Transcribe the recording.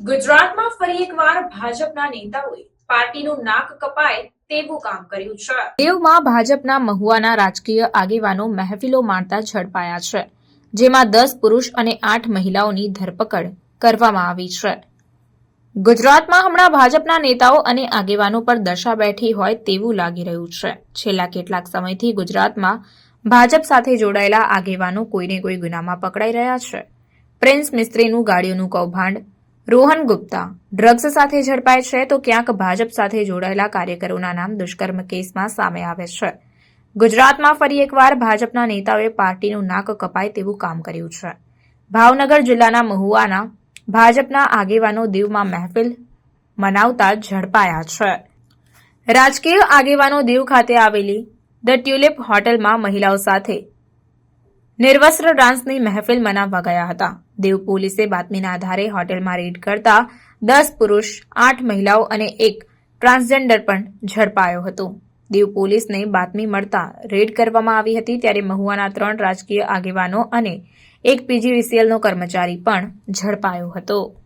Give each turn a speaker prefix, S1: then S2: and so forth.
S1: ગુજરાતમાં ફરી એકવાર ભાજપના નેતાઓએ પાર્ટીનું નાક કપાય
S2: ભાજપના મહુવાના રાજકીય આગેવાનો મહેફિલો માણતા ઝડપાયા છે, જેમાં દસ પુરુષ અને આઠ મહિલાઓની ધરપકડ કરવામાં આવી છે. ગુજરાતમાં હમણાં ભાજપના નેતાઓ અને આગેવાનો પર દશા બેઠી હોય તેવું લાગી રહ્યું છે. છેલ્લા કેટલાક સમયથી ગુજરાતમાં ભાજપ સાથે જોડાયેલા આગેવાનો કોઈને કોઈ ગુનામાં પકડાઈ રહ્યા છે. પ્રિન્સ મિસ્ત્રીનું ગાડીઓનું કૌભાંડ રોહન ગુપ્તા. ડ્રગ્સ સાથે ઝડપાય છે તો ક્યાંક ભાજપ સાથે જોડાયેલા કાર્યકરોના નામ દુષ્કર્મ કેસમાં સામે આવે છે. ગુજરાતમાં ફરી એકવાર ભાજપના નેતાઓએ પાર્ટીનું નાક કપાય તેવું કામ કર્યું છે. ભાવનગર જિલ્લાના મહુવાના ભાજપના આગેવાનો દીવમાં મહેફિલ મનાવતા ઝડપાયા છે. રાજકીય આગેવાનો દીવ ખાતે આવેલી ધ ટ્યુલિપ હોટલમાં મહિલાઓ સાથે નિર્વસ્ત્ર ડાન્સની મહેફિલ મનાવવા ગયા હતા. દેવ પોલીસે બાતમીના આધારે હોટેલમાં રેડ કરતા દસ પુરુષ, આઠ મહિલાઓ અને એક ટ્રાન્સજેન્ડર પણ ઝડપાયો હતો. દીવ પોલીસને બાતમી મળતા રેડ કરવામાં આવી હતી ત્યારે મહુવાના ત્રણ રાજકીય આગેવાનો અને એક પીજીવીસીએલનો કર્મચારી પણ ઝડપાયો હતો.